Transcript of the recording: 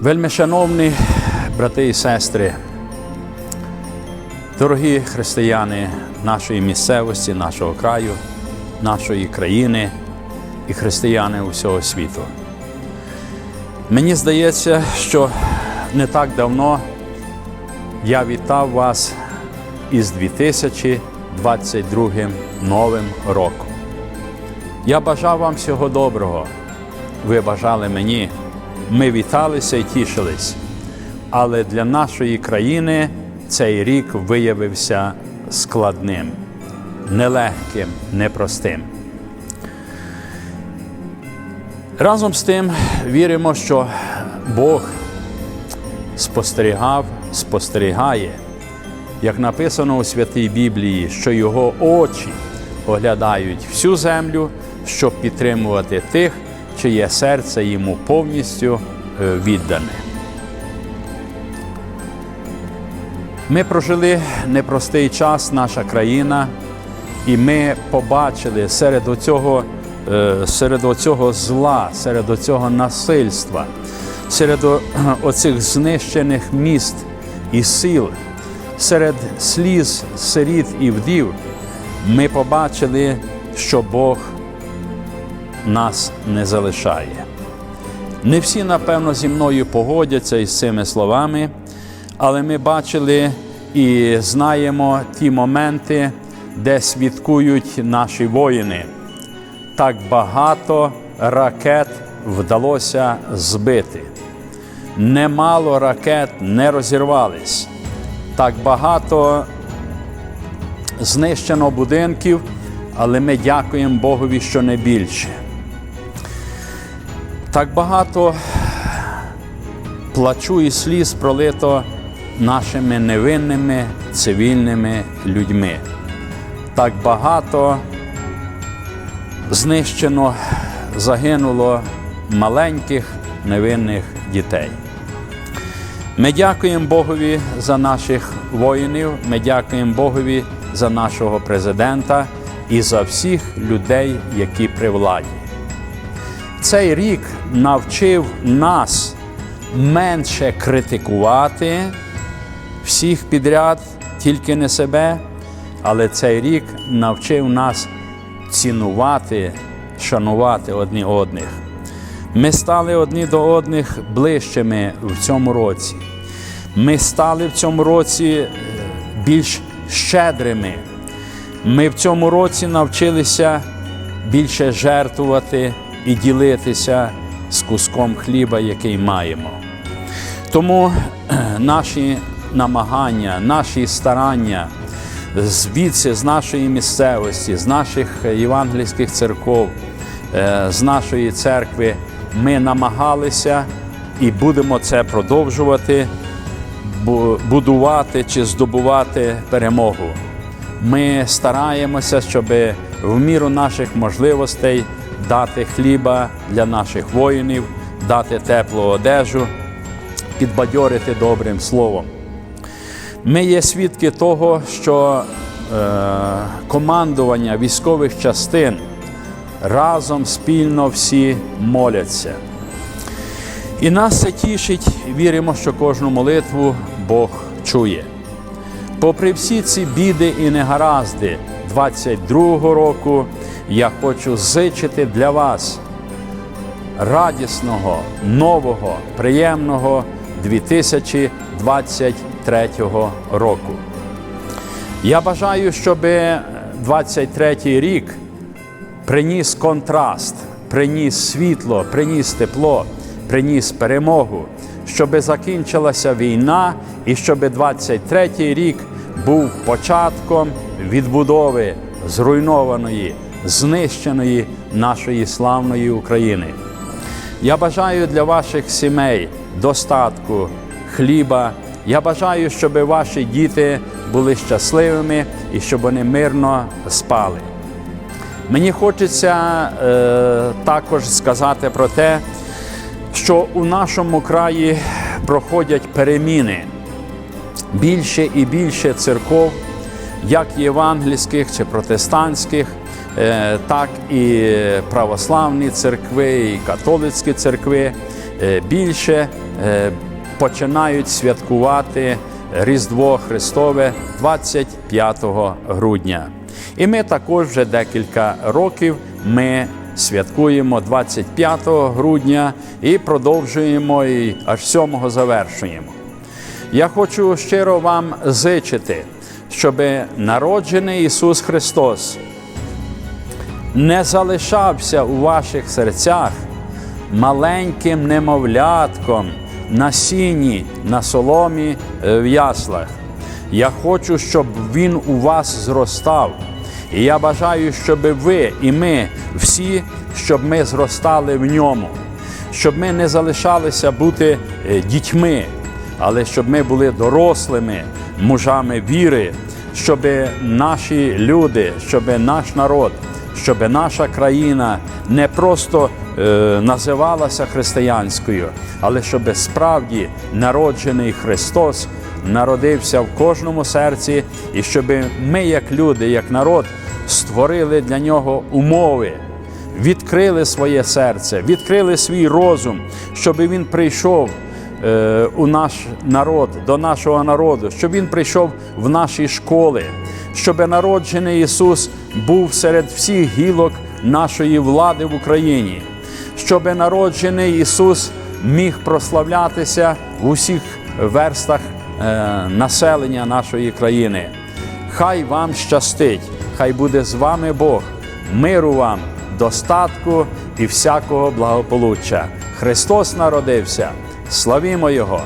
Вельми шановні брати і сестри, дорогі християни нашої місцевості, нашого краю, нашої країни і християни усього світу. Мені здається, що не так давно я вітав вас із 2022 новим роком. Я бажав вам всього доброго. Ви бажали мені. Ми віталися і тішились. Але для нашої країни цей рік виявився складним, нелегким, непростим. Разом з тим віримо, що Бог спостерігав, спостерігає, як написано у Святій Біблії, що Його очі оглядають всю землю, щоб підтримувати тих, чиє серце йому повністю е, віддане. Ми прожили непростий час, наша країна, і ми побачили серед оцього, е, серед оцього зла, серед оцього насильства, серед оцих знищених міст і сил, серед сліз, сиріт і вдів, ми побачили, що Бог нас не залишає. Не всі, напевно, зі мною погодяться із цими словами, але ми бачили і знаємо ті моменти, де свідкують наші воїни. Так багато ракет вдалося збити. Немало ракет не розірвались. Так багато знищено будинків, але ми дякуємо Богові, що не більше. Так багато плачу і сліз пролито нашими невинними цивільними людьми. Так багато знищено, загинуло маленьких невинних дітей. Ми дякуємо Богові за наших воїнів, ми дякуємо Богові за нашого президента і за всіх людей, які при владі. Цей рік навчив нас менше критикувати всіх підряд, тільки не себе, але цей рік навчив нас цінувати, шанувати одні одних. Ми стали одні до одних ближчими в цьому році. Ми стали в цьому році е, більш щедрими. Ми в цьому році навчилися більше жертвувати і ділитися з куском хліба, який маємо. Тому наші намагання, наші старання звідси, з нашої місцевості, з наших євангельських церков, е, з нашої церкви, ми намагалися і будемо це продовжувати будувати чи здобувати перемогу. Ми стараємося, щоб в міру наших можливостей дати хліба для наших воїнів, дати теплу одежу, підбадьорити добрим словом. Ми є свідки того, що е, командування військових частин разом спільно всі моляться. І нас це тішить, віримо, що кожну молитву Бог чує. Попри всі ці біди і негаразди 22-го року, я хочу зичити для вас радісного, нового, приємного 2023 року. Я бажаю, щоб 23 рік приніс контраст, приніс світло, приніс тепло, приніс перемогу, щоб закінчилася війна і щоб 23 рік був початком відбудови зруйнованої, знищеної нашої славної України. Я бажаю для ваших сімей достатку хліба. Я бажаю, щоб ваші діти були щасливими і щоб вони мирно спали. Мені хочеться е, також сказати про те, що у нашому краї проходять переміни. Більше і більше церков, як євангельських чи протестантських, е, так і православні церкви, і католицькі церкви е, більше е, починають святкувати Різдво Христове 25 грудня. І ми також вже декілька років ми святкуємо 25 грудня і продовжуємо і аж 7 завершуємо. Я хочу щиро вам зичити, щоб народжений Ісус Христос не залишався у ваших серцях маленьким немовлятком на сіні, на соломі е, в яслах. Я хочу, щоб він у вас зростав. І я бажаю, щоб ви і ми всі, щоб ми зростали в ньому, щоб ми не залишалися бути е, дітьми, але щоб ми були дорослими мужами віри, щоб наші люди, щоб наш народ, щоб наша країна не просто е, називалася християнською, але щоб справді народжений Христос народився в кожному серці, і щоб ми, як люди, як народ, створили для нього умови відкрили своє серце, відкрили свій розум, щоб він прийшов у наш народ, до нашого народу, щоб він прийшов в наші школи, щоб народжений Ісус був серед всіх гілок нашої влади в Україні, щоб народжений Ісус міг прославлятися в усіх верстах е, населення нашої країни. Хай вам щастить, хай буде з вами Бог, миру вам, достатку і всякого благополуччя. Христос народився. Славімо Його!